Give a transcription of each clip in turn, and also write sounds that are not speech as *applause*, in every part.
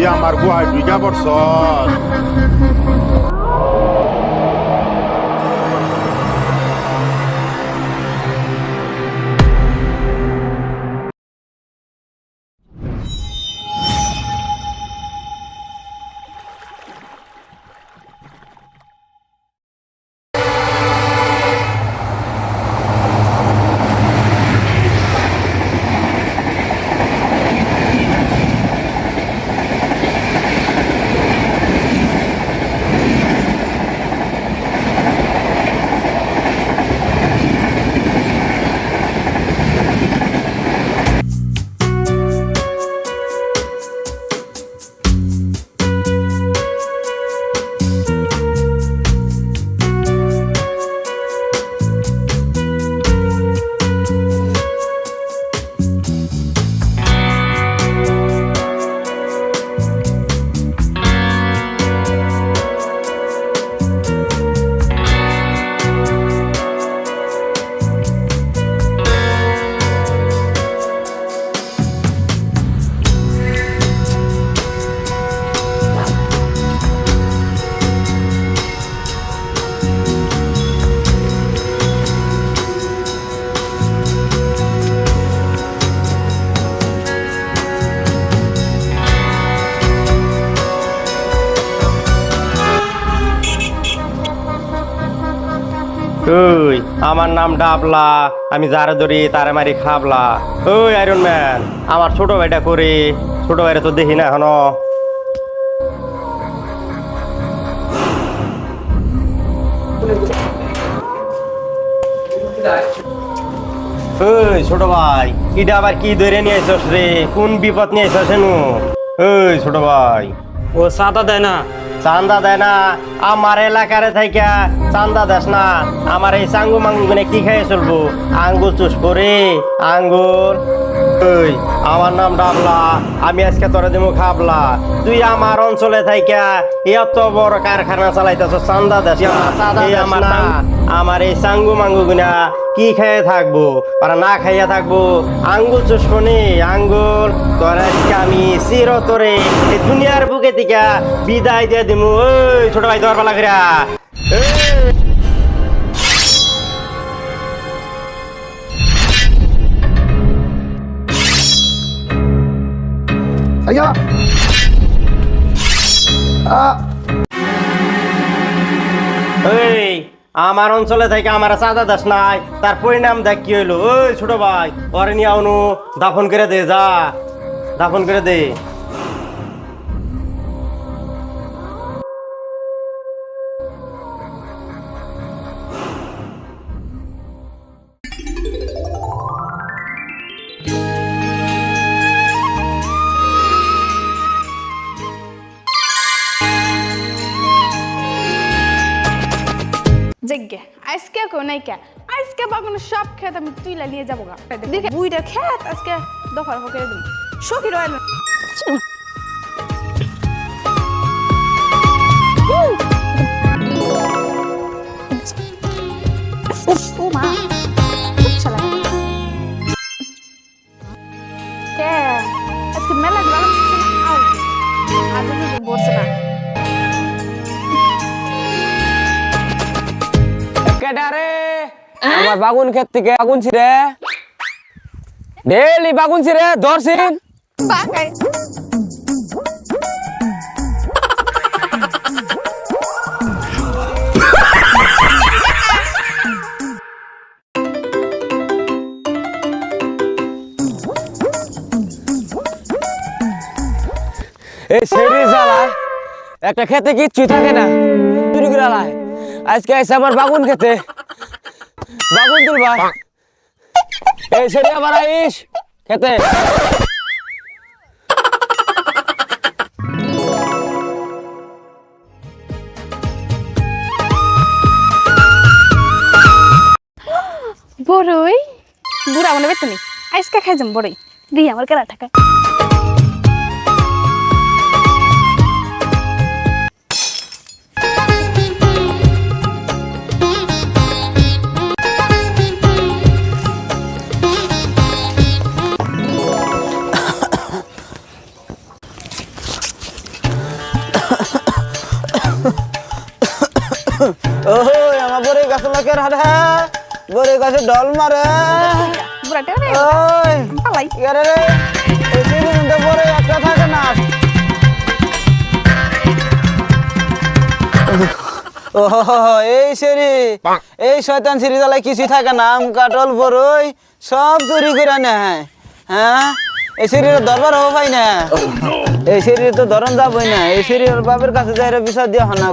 তুই আমার গুহায় ঢুকা পড়ছ ওই, আমার নাম ডাবলা, আমি যারে ধরি তারা মারি খাবলা। ওই আয়রন ম্যান আমার ছোট ভাইটা করে, ছোট ভাইটা তো দেখি না এখনও। ওই, ছোট ভাই ইটা আবার কি ধরে নিয়ে রে? কোন বিপদ নিয়ে আইসস হেনু ওই, ছোট ভাই। ও চাঁদা দেয় না। চান্দা দেয় না। আমার এলাকারে থাইকা চান্দা দেস না। আমার এই চাঙ্গু মাঙ্গু কি খাইয়ে চলবো? আঙ্গুর চুষ করে। আঙ্গুর। ওই আমার নাম ডাবলা আমি আজকে তোরা দেবো খাবলা। তুই আমার অঞ্চলে থাইকা এত বড় কারখানা চালাইতেছ চান্দা এই আমার আমার এই চাঙ্গু মাঙ্গু গুনা কি খেয়ে থাকব? আর না খাইয়া থাকব। আঙ্গুল চুষবনি আঙ্গুল। তোরা আজকে আমি চিরতরে এই দুনিয়ার বুকে থেকে বিদায় দিয়ে দিমু। ওই ছোট ভাই দর পালা করিয়া এই। আমার অঞ্চলে থেকে আমার চাঁদা দাস নাই, তার পরিণাম দেখ কি হইল? ওই ছোট ভাই, পরে নিয়ে আউনু, দাফন করে দে, যা। দাফন করে দে। আজকে কে আজকে বাগুন সব খেত আমি তুইলা নিয়ে যাব গা দেখে বুইটা খেত আজকে দফা হোক দিন সখী রয়েল মা কেডারে আমার বাগুন ক্ষেত থেকে বাগুন ছিড়ে। ডেলি বাগুন ছিড়ে ধরছিন এই সেরি জ্বালায় একটা খেতে কিচ্ছুই থাকে না। চুরি করে আজকে এসে আমার বাগুন খেতে। বাগুন তুলবা। এই সেরি আবার আইস। খেতে। বড়ই। বুড়া মনে বেতনি আইসকা খাই যাম বড়ই। দিই আমার কেলা টাকা ওই আমার বড়ই গাছ লোকের হারে বড়ই গাছে ডল মারে। বুড়া টেনে ওই পালাই। ইয়ারে রে এই মধ্যে একটা থাকে না। ও এই সিঁড়ি এই শয়তান সিঁড়ি তালায় কিছুই থাকে না আম কাটল বড়ই সব চুরি করে নেয় হ্যাঁ এই সিঁড়ির দরবার হব পাই না। এই সিঁড়ির তো ধরন যাবই না এই সিঁড়ির বাপের কাছে যাই বিচার দিয়ে হনা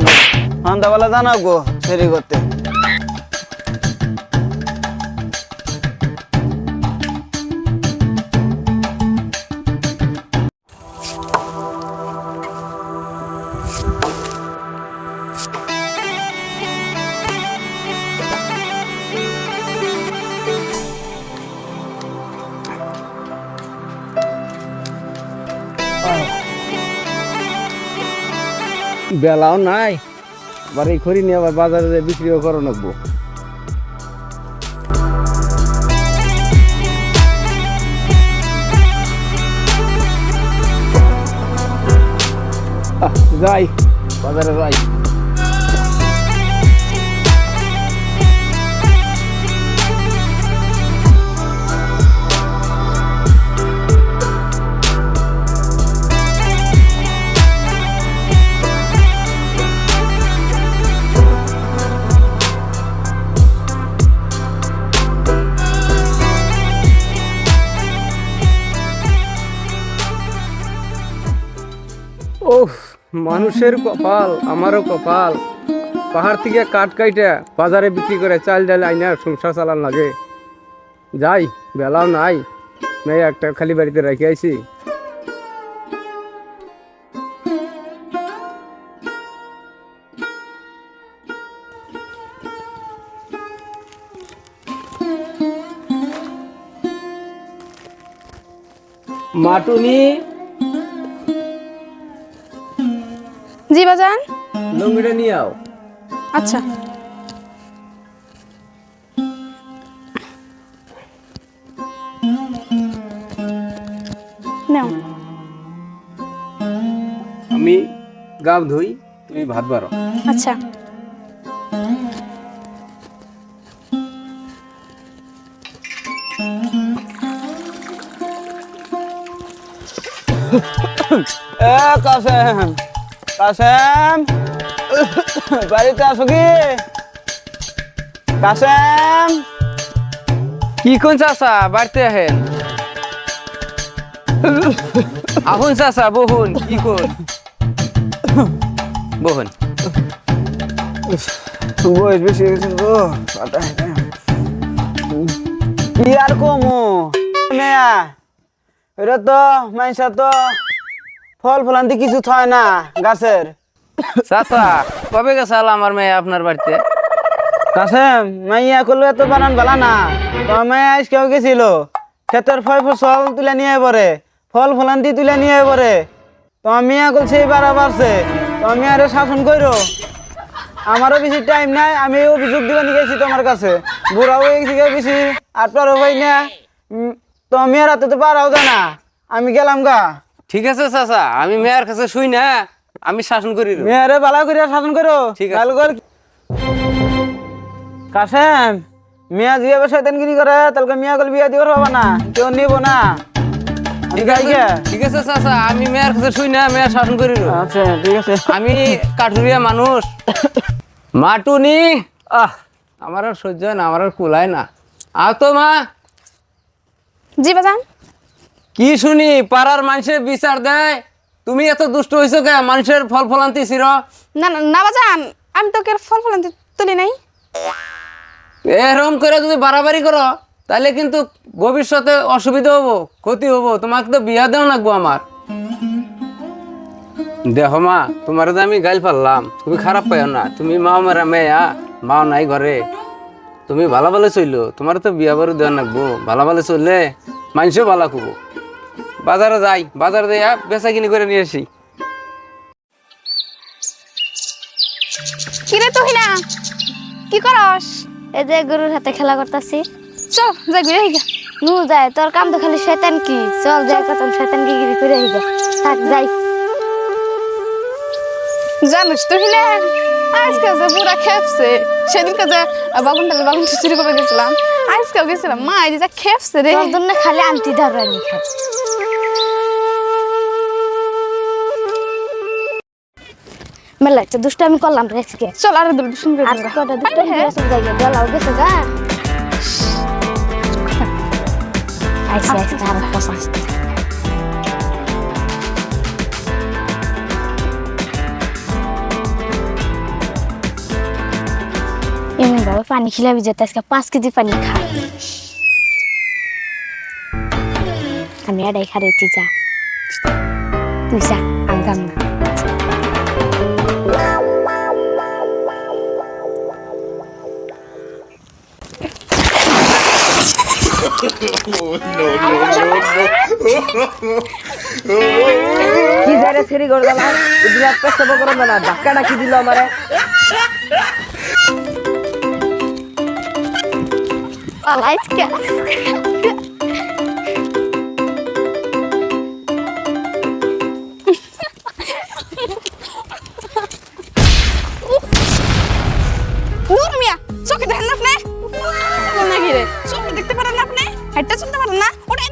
হন্দাবেলা জানাও গো সিঁড়ি করতে। বেলাও নাই। আবার এই খড়ি নিয়ে আবার বাজারে বিক্রিও করো নেব যাই বাজারে যাই। মানুষের *laughs* কপাল আমারও কপাল। পাহাড় থেকে কাঠ কাইটা বাজারে বিক্রি করে চাল ডাল আইনা সংসার চালান লাগে। যাই বেলাও নাই। মেয়ে একটা খালি বাড়িতে রেখে আইছি। মাটুনি? জি বাজান লঙ্গিটা নিয়ে আও। আচ্ছা। নাও। আমি গাব ধুই তুমি ভাত বারো আচ্ছা। এ কাসেম কাসেম। বাড়িতে আসো কি? কাসেম। কি কোন চাষা বাড়িতে আহেন। আহুন চাষা বহুন। কি কোন? বহুন। বয়স বেশি গেছে তো। কি আর কমু? মেয়া এটা তো মাইসা তো। ফল ফলান্তি কিছু থয় না গাছের। চাষা কবে গেছাল আমার মেয়ে আপনার বাড়িতে? কাসেম মাইয়া করলে এত বানান বালা না। তো মাইয়া আজকেও গেছিল। ক্ষেতের ফল ফসল তুলে নিয়ে পরে। ফল ফলান্তি তুলে নিয়ে পরে। তো এখন সেই বাড়া বাড়ছে তো আমি আরে শাসন করো আমারও বেশি টাইম নাই আমি অভিযোগ দিবা নিয়ে গেছি তোমার কাছে। বুড়া হয়ে গেছি বেশি আর পারো ভাই না তো আমি আর রাতে তো পারাও জানা আমি গেলাম গা। ঠিক আছে চাচা। আমি মেয়ের কাছে শুই না আমি শাসন করি। মেয়ারে বালা করে শাসন করো। ঠিক আছে। কাসেম মিয়া জিয়াবে শয়তানগিরি করে তাহলে মিয়া গল বিয়া দিবার হবে না কেউ নিব না। ঠিক আছে গে। ঠিক আছে চাষা আমি মেয়ের কাছে শুই না মেয়ের শাসন করি আচ্ছা ঠিক আছে। আমি কাঠুরিয়া মানুষ। মাটুনি। আহ আমার আর সহ্য হয় না আমার আর কুলায় না। আও তো মা। জি বাজান। কি শুনি? পাড়ার মানুষের বিচার দেয়? তুমি এত দুষ্ট হয়েছো কে? মানুষের ফল ফলান্তি ছিল? না না, না বাজান আমি তোকে ফল ফলান্তি তুলি নাই। এরকম করে যদি বাড়াবাড়ি করো তাহলে কিন্তু ভবিষ্যতে অসুবিধা হব ক্ষতি হব। তোমাকে তো বিয়া দেও লাগবো আমার। দেহ মা তোমার তো আমি গাইল পারলাম তুমি খারাপ পাইও না। তুমি মা মারা মেয়া মাও নাই ঘরে। তুমি ভালো ভালো চলল তোমার তো বিয়া বারু দেওয়া লাগবো। ভালো ভালো চললে মানুষও ভালো খুব বাজারে যাই বাজারে যাই বেচা কিনি করে নিয়ে আসি। কিরে তুই না কি করস? এই যে গরুর হাতে খেলা করতেছি। চল যাই ঘুরে আইগা নু যায় তোর কাম তো খালি শয়তান কি? চল যাই কত শয়তান কি গিরি করে আইগা থাক যাই। জানিস তুই না আজকে যে পুরা খেপছে সেদিনকে যে বাগুনটা বাগুনটা চুরি করে গেছিলাম আজকেও গেছিলাম। মা এই যে খেপছে রে। তোর জন্য খালি আনতি ধরানি খাই মেলা একটা দুষ্ট আমি করলাম রে আজকে। চল আর দুটো শুনবে আর কটা দুষ্ট আমি গেছে যাই গেলাও গেছে গা আইসে আইসে আর কথা আসতে এমনি ভাবে পানি খিলাবি যেতে আজকে পাঁচ কেজি পানি খা। আমি এটাই খারে তুই যা। তুই যা আমি কি জানে ছেড়ি করে দিলাম এদিকে পেছাবো করে না ধাক্কা ডাকি দিল আমারে? আজকে নূর হেডটা চলতে পারেন না ওঠেন।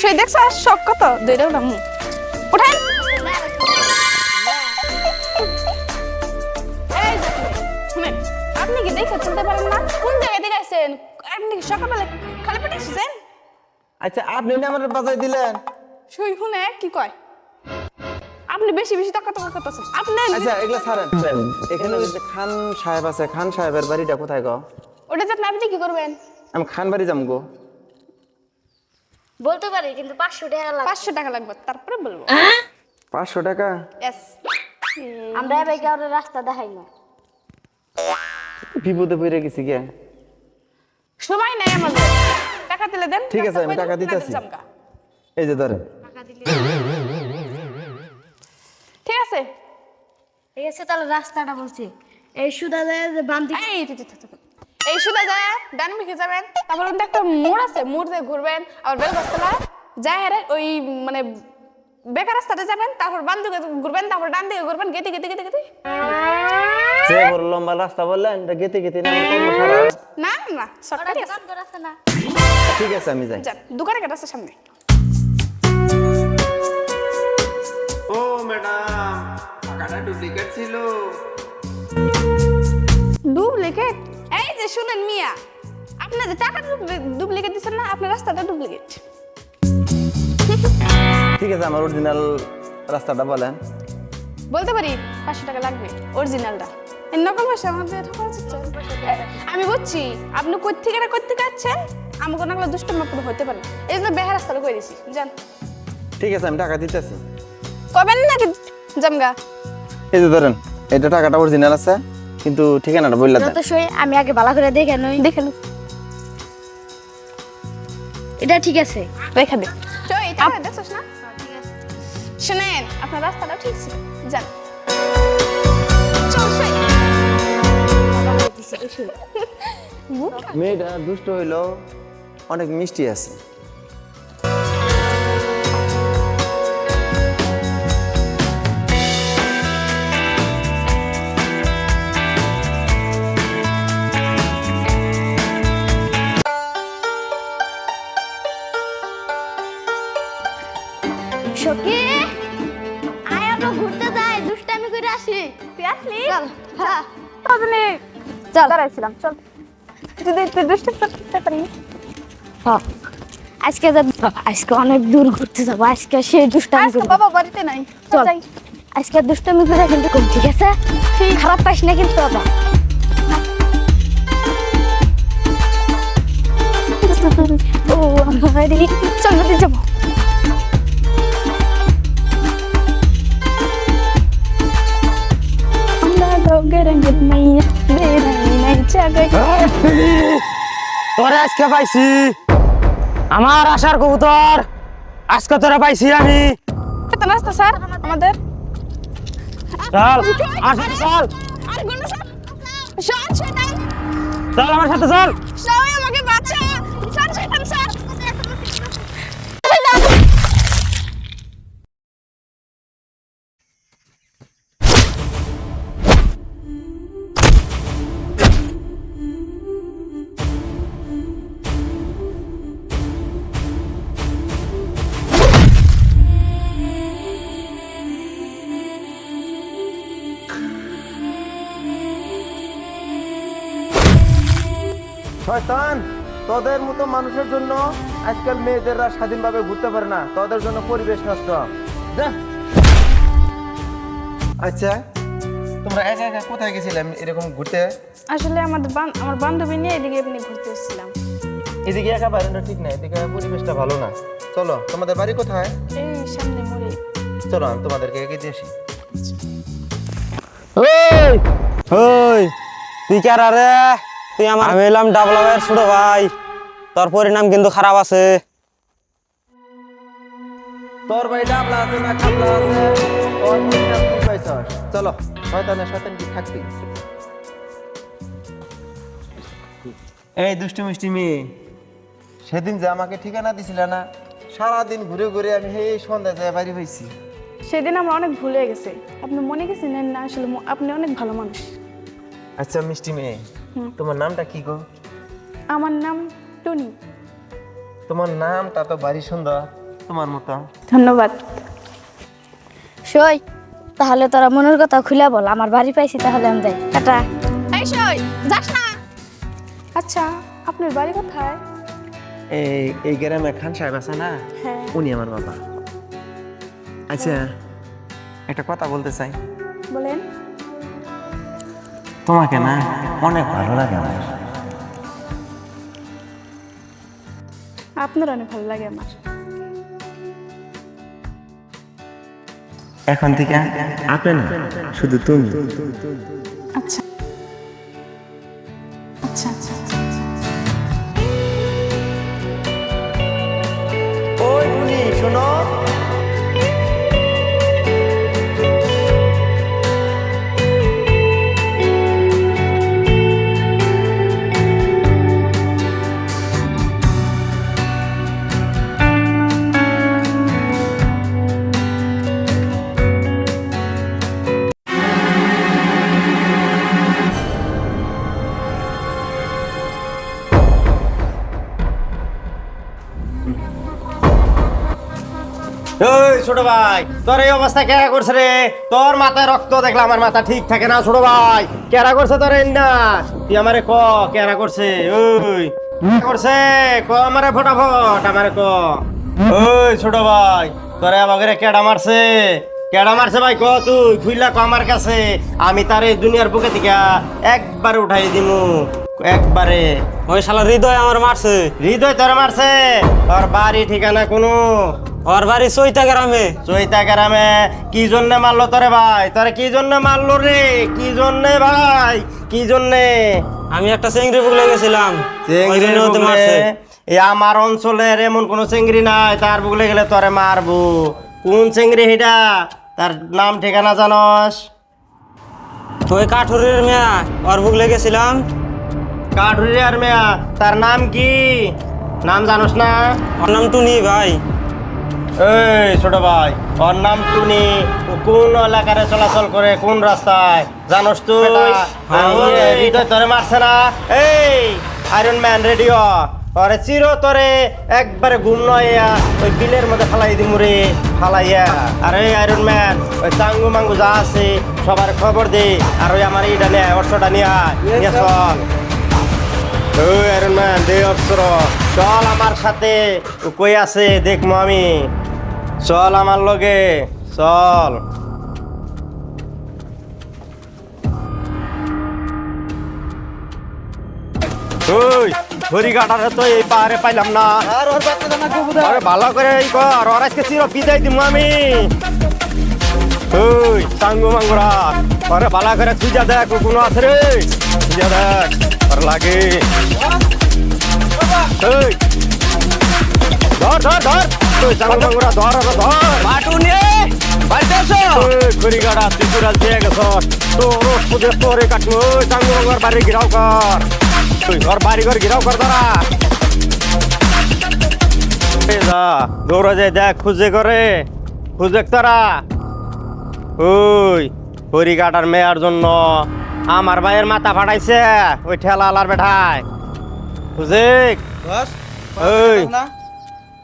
সেই দেখছ শখ কত? দুইটা উঠাম ওঠেন। আপনি কি দেখে চলতে পারেন না? কোন জায়গায় থেকে আসছেন আপনি কি সকালবেলা খালি পেটে এসেছেন? আচ্ছা আপনি না আমার বাজাই দিলেন। সই শুনে কি কয়? আপনি বেশি বেশি টাকা টাকা করতেছেন আপনি আচ্ছা এগুলা ছাড়েন। এখানে ওই যে খান সাহেব আছে খান সাহেবের বাড়িটা কোথায় গো? ওটা যাতে আপনি কি করবেন? আমি খান বাড়ি যাম গো। বলতে পারি কিন্তু পাঁচশো টাকা লাগবে। পাঁচশো টাকা লাগবে তারপরে বলব। পাঁচশো টাকা? এস আমরা এবার কাউরে রাস্তা দেখাই না? বিপদে পড়ে গেছি গে। সময় নাই আমাদের টাকা দিলে দেন ঠিক আছে, আমি টাকা দিতেছি। এই যে ধরেন। ঠিক আছে? ঠিক আছে তাহলে রাস্তাটা বলছি। এই সুদা যায় যে বাম দিকে এই তুই। এই সুদা যায় ডান দিকে যাবেন। তারপর ওখানে একটা মোড় আছে মোড় দিয়ে ঘুরবেন। আবার বেল গাছতলা যায় হারে ওই মানে বেকার রাস্তাতে যাবেন। তারপর বাম দিকে ঘুরবেন তারপর ডান দিকে ঘুরবেন। গেতে গেতে গেতে গেতে যে বড় লম্বা রাস্তা বললেন এটা গেতে গেতে না না না সরকারি আছে। না? ঠিক আছে আমি যাই। দোকানে কেটে আছে সামনে। ও ম্যাডাম টাকাটা ডুপ্লিকেট ছিল। ডুপ্লিকেট? এই যে শুনেন মিয়া আপনার যে টাকা ডুপ্লিকেট দিচ্ছেন না আপনার রাস্তাটা ডুপ্লিকেট। ঠিক আছে আমার অরিজিনাল রাস্তাটা বলেন। বলতে পারি পাঁচশো টাকা লাগবে অরিজিনালটা নকল পয়সা আমাদের আমি বুঝছি আপনি কোথেকে না কোথেকে আছেন আমাকে নকল দুষ্ট মাপ হতে পারে এই জন্য বেহার রাস্তাটা করে দিছি? যান। ঠিক আছে আমি টাকা দিতেছি। কবেন নাকি জামগা এই যে ধরেন এটা টাকাটা অরিজিনাল আছে কিন্তু ঠিকানাটা বললা দেন। যত সই আমি আগে ভালো করে দেখে নই। দেখে লো এটা ঠিক আছে। রেখে দে। এটা দেখছিস না? শুনেন আপনার রাস্তাটা ঠিক ছিল। যান। মেয়েটা দুষ্ট হইল অনেক মিষ্টি আছে। চল। দাঁড়াইছিলাম চল। যদি তুই দুষ্ট করতে পারি। আজকে আজকে অনেক দূর ঘুরতে যাব। আজকে সেই দুষ্টামি আজকে বাবা বাড়িতে নাই চল আজকে দুষ্টামি করে কিন্তু কম ঠিক আছে? খারাপ পাইস না কিন্তু আবার। ও আমারে চল। তোরে আজকে পাইছি। আমার আশার কবুতর। আজকে তোরে পাইছি আমি। নাস্তা স্যার? আমাদের? চল আমার চল। আর গুন্ডা স্যার। শোন চল আমার সাথে চল। সবাই আমাকে বাঁচা। শয়তান তোদের মতো মানুষের জন্য আজকাল মেয়েদেররা স্বাধীনভাবে ঘুরতে পারে না। তোদের জন্য পরিবেশ নষ্ট। আচ্ছা তোমরা একা একা কোথায় গেছিলাম এরকম ঘুরতে? আসলে আমাদের বান- আমার বান্ধবী নিয়ে এদিকে এমনি ঘুরতে এসেছিলাম। এদিকে একা বাড়ানো ঠিক না এদিকে পরিবেশটা ভালো না। চলো তোমাদের বাড়ি কোথায়? এই সামনে মরে চলো আমি তোমাদেরকে এগিয়ে দিয়ে আসি। ওই ওই তুই কারা রে? তুই আমার আমি এলাম ডাবলা ভাইয়ের ছোট ভাই। তোর পরিণাম কিন্তু খারাপ আছে। তোর ভাই ডাবলা আছে না খাবলা আছে তোর পরিণাম কি পাইছস চলো শয়তানের শয়তান কি থাকবি? এই দুষ্টু মিষ্টি মেয়ে সেদিন যে আমাকে ঠিকানা দিছিল না সারাদিন ঘুরে ঘুরে আমি এই সন্ধ্যা যায় বাড়ি হয়েছি সেদিন আমরা অনেক ভুলে গেছে। আপনি মনে গেছিলেন না আসলে আপনি অনেক ভালো মানুষ। আচ্ছা মিষ্টি মেয়ে তোমার নামটা কি গো? আমার নাম টুনি। তোমার নামটা তো বাড়ি সুন্দর তোমার মতো। ধন্যবাদ। সই তাহলে তোরা মনের কথা খুলে বল আমার বাড়ি পাইছি তাহলে আমি যাই। টাটা। এই সই যাস না। আচ্ছা আপনার বাড়ি কোথায়? এই এই গ্রামে খান সাহেব আছে না? হ্যাঁ। উনি আমার বাবা। আচ্ছা একটা কথা বলতে চাই। বলেন। তোমাকে না অনেক ভালো লাগে আমার। আপনার অনেক ভালো লাগে আমার। এখন থেকে আপনি না শুধু তুমি। আচ্ছা আচ্ছা ছোট ভাই তোর এই অবস্থা কেরা করছে রে? তোর মাথায় রক্ত দেখলাম আমার মাথা ঠিক থাকে না ছোট ভাই। কেরা করছে তোর না তুই আমারে ক কেরা করছে? ওই। করছে? ক আমারে ফটাফট আমারে ক। ওই ছোট ভাই তোরে আমাকে কেডা মারছে? কেডা মারছে ভাই ক তুই? খুইলা ক আমার কাছে? আমি তার এই দুনিয়ার বুকে থেকে একবারে উঠাই দিমু। একবারে। ওই শালা হৃদয় আমার মারছে। হৃদয় তোর মারছে। তোর বাড়ি ঠিকানা কোনো। ওর বাড়ি চৈতা গ্রামে। চৈতা গ্রামে। কি জন্য মারলো তোরে ভাই? তোরে কি জন্য মারলো রে? কি জন্য ভাই? কি জন্যে? আমি একটা চেংড়ি বুকলে গেছিলাম। এই আমার অঞ্চলের এমন কোনো চেংড়ি নাই তার বুকলে গেলে তোরে মারবো। কোন চেংড়ি হিটা তার নাম ঠিকানা জানস? ওই কাঠুরের মেয়া ওর বুকলে গেছিলাম। কাঠুরি আর মেয়া তার নাম কি? নাম জানোস না? ওর নাম টুনি ভাই। এই ছোট ভাই ওর নাম টুনি। কোন এলাকারে চলাচল করে কোন রাস্তায়? জানোস তুই? হ্যাঁ। হৃদয় তোরে মারছে না। এই আয়রন ম্যান রেডিও তোরে চির তোরে একবারে ঘুম নয়া ওই বিলের মধ্যে ফালাই দিমু রে ফালাইয়া। আর এই আয়রন ম্যান ওই চাঙ্গু মাঙ্গু যা আছে সবার খবর দে। আর ওই আমার এইটা নিয়ে অর্শটা নিয়ে চল। ওই আয়রন ম্যান দে অস্ত্র চল আমার সাথে। কই আছে দেখব আমি। চল আমার লগে চল। ওই ঘড়ি কাটারে তো এই পাহাড়ে পাইলাম না। আরে ভালো করে এই কর ওর আজকে চির বিদায় দিব আমি। ওই সাঙ্গু মাঙ্গুরা আরে ভালো করে খুঁজা দেখ কোনো আছে রে। খুঁজা দেখ আর লাগে। ওই। ধর ধর ধর। ওই সাঙ্গু মাঙ্গুরা ধর আরে ধর। বাটুনি বাড়িতে এসো ওই ঘড়ি দিয়ে গেছ তো রোজ পুজো তোরে কাটলো ওই সাঙ্গু বাড়ি ঘিরাও কর। ওই ঘর বাড়ি ঘর ঘিরাও কর তারা যা দৌড়া যায় দেখ খুঁজে করে। খুঁজে তারা। ওই হরি কাটার মেয়ার জন্য আমার ভাইয়ের মাথা ফাটাইছে ওই ঠেলা আলার বেঠায়। খুঁজে। ওই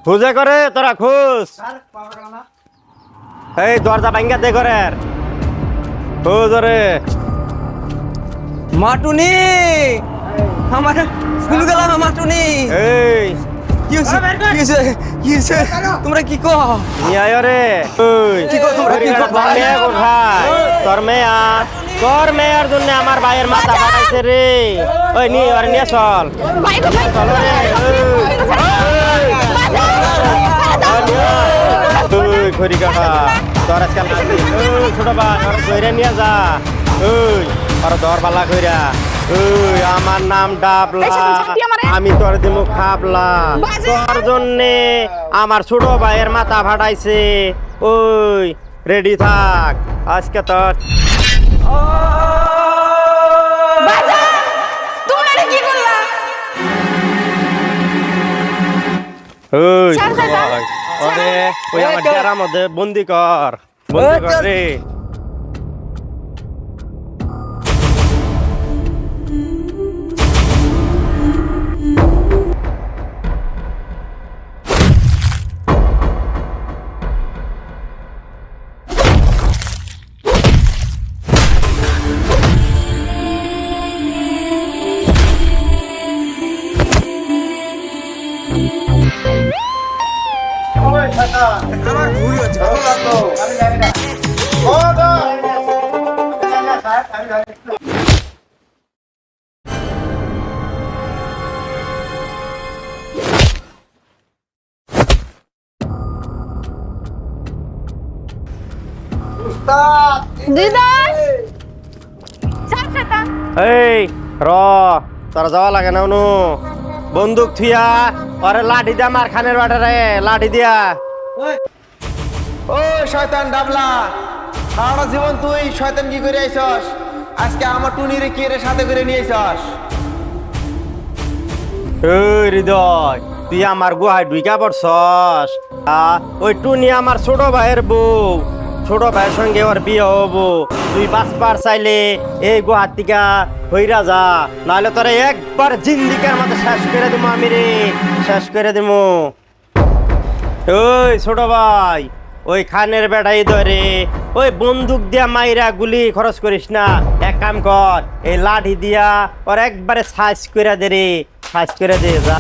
খুঁজে করে তোরা খুঁজ এই দরজা ভাঙ্গা দে করে খোঁজ রে মাটুনি আমার কুলু গেলাম আমার টুনি এই কি হয়েছে কি হয়েছে কি হয়েছে তোমরা কি কো নিয়ে রে কি কর তোমরা, কি কর? তোর তোর মেয়া তোর মেয়ের জন্য আমার ভাইয়ের মাথা ফাটাইছে রে ওই নিয়ে চল ভাই ভাই চলো রে কাটা তোর আজকাল ছোট বা তোর নিয়ে যা। ওই তোর দর বালা কইরা। ওই আমার নাম ডাবলা? আমি তোর দিমু খাবলা। তোর জন্যে আমার ছোট ভাইয়ের মাথা ফাটাইছে। ওই রেডি থাক। আজকে তোর ওই। ওরে ওই আমার ডেরার মধ্যে বন্দি কর বন্দি কর রে। দিদার ছাড় শয়তান এই র তোর যাওয়া লাগে না অনু বন্দুক থুইয়া ওরে লাঠি দিয়া মার খানের বাটে রে লাঠি দিয়া ও শয়তান ডাবলা সারা জীবন তুই শয়তান কি করে আইছস আজকে আমার টুনিরে কি রে সাথে করে নিয়ে আইছস ওই হৃদয় তুই আমার গুহায় ঢুইকা পড়ছস ওই টুনি আমার ছোট ভাইয়ের বউ ছোট ভাইয়ের সঙ্গে ওর বিয়ে হব। তুই বাঁচবার চাইলে এই গুহার হইরা যা, নাহলে তোরে একবার জিন্দিকের মধ্যে শেষ করে দিমু আমি রে, শেষ করে দিমু। ওই ছোট ভাই, ওই খানের বেড়াই ধরে, ওই বন্দুক দিয়া মাইরা গুলি খরচ করিস না। এক কাম কর, এই লাঠি দিয়া ওর একবারে সাইজ করে দে রে সাইজ করে দে, যা।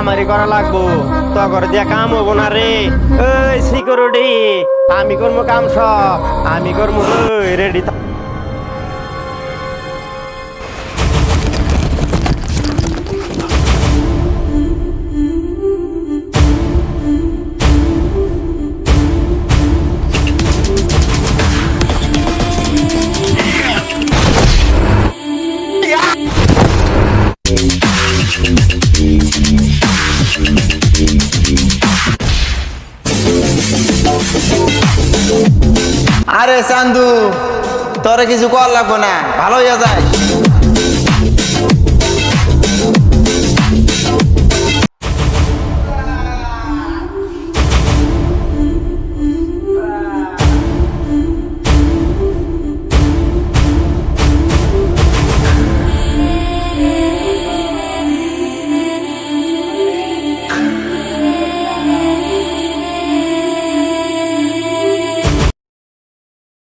আমারই করা লাগবো। তগর দিয়া কাম হব না রে। ওই সিকিউরিটি আমি করব কাম সব আমি রেডি রেডি চান্দু তোরে কিছু কর লাগবো না। ভালো হইয়া যায়।